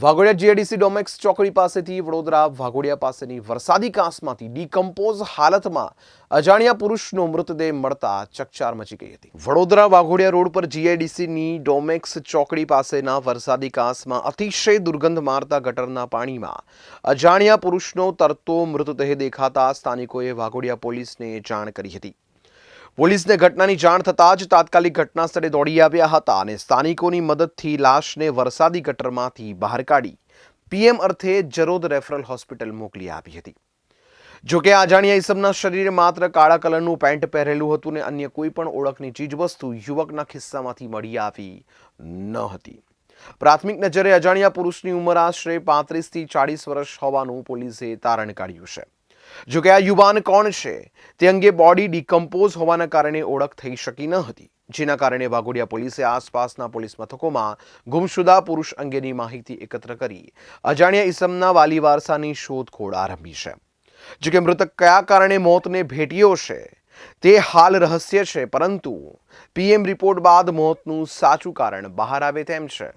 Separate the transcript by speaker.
Speaker 1: Waghodia GIDC ડોમેક્સ ચોકડી પાસેથી વડોદરા વાઘોડિયા પાસેની વરસાદી કાંસમાંથી ડીકમ્પોઝ હાલતમાં અજાણ્યા પુરુષનો મૃતદેહ મળતા ચકચાર મચી ગઈ હતી. વડોદરા વાઘોડિયા રોડ પર જીઆઈડીસીની ડોમેક્સ ચોકડી પાસેના વરસાદી કાંસમાં અતિશય દુર્ગંધ મારતા ગટરના પાણીમાં અજાણ્યા પુરુષનો તરતો મૃતદેહ દેખાતા સ્થાનિકોએ વાઘોડિયા પોલીસને જાણ કરી હતી. પોલીસને ઘટનાની જાણ થતાં જ તાત્કાલિક ઘટના સ્થળે દોડી આવ્યા હતા અને સ્થાનિકોની મદદથી લાશને વરસાદી ગટરમાંથી બહાર કાઢી પીએમ અર્થે જરોદ રેફરલ હોસ્પિટલ મોકલી આપી હતી. જોકે અજાણ્યા ઇસમના શરીરે માત્ર કાળા કલરનું પેન્ટ પહેરેલું હતું ને અન્ય કોઈ પણ ઓળખની ચીજવસ્તુ યુવકના ખિસ્સામાંથી મળી આવી ન હતી. પ્રાથમિક નજરે અજાણ્યા પુરુષની ઉંમર આશરે પાંત્રીસથી ચાળીસ વર્ષ હોવાનું પોલીસે તારણ કાઢ્યું છે. જોકે આ યુવાન કોણ છે, તે અંગે બોડી ડિકમ્પોઝ હોવાના કારણે ઓળખ થઈ શકી ન હતી. જેના કારણે વાઘોડિયા પોલીસે આસપાસના પોલીસ મથકોમાં ગુમશુદા પુરુષ અંગેની માહિતી એકત્ર કરી અજાણ્યા ઈસમના વાલી વારસાની શોધખોળ આરંભી છે. જોકે મૃતક કયા કારણે મોતને ભેટ્યો છે, તે હાલ રહસ્ય છે, પરંતુ પીએમ રિપોર્ટ બાદ મોતનું સાચું કારણ બહાર આવે તેમ છે.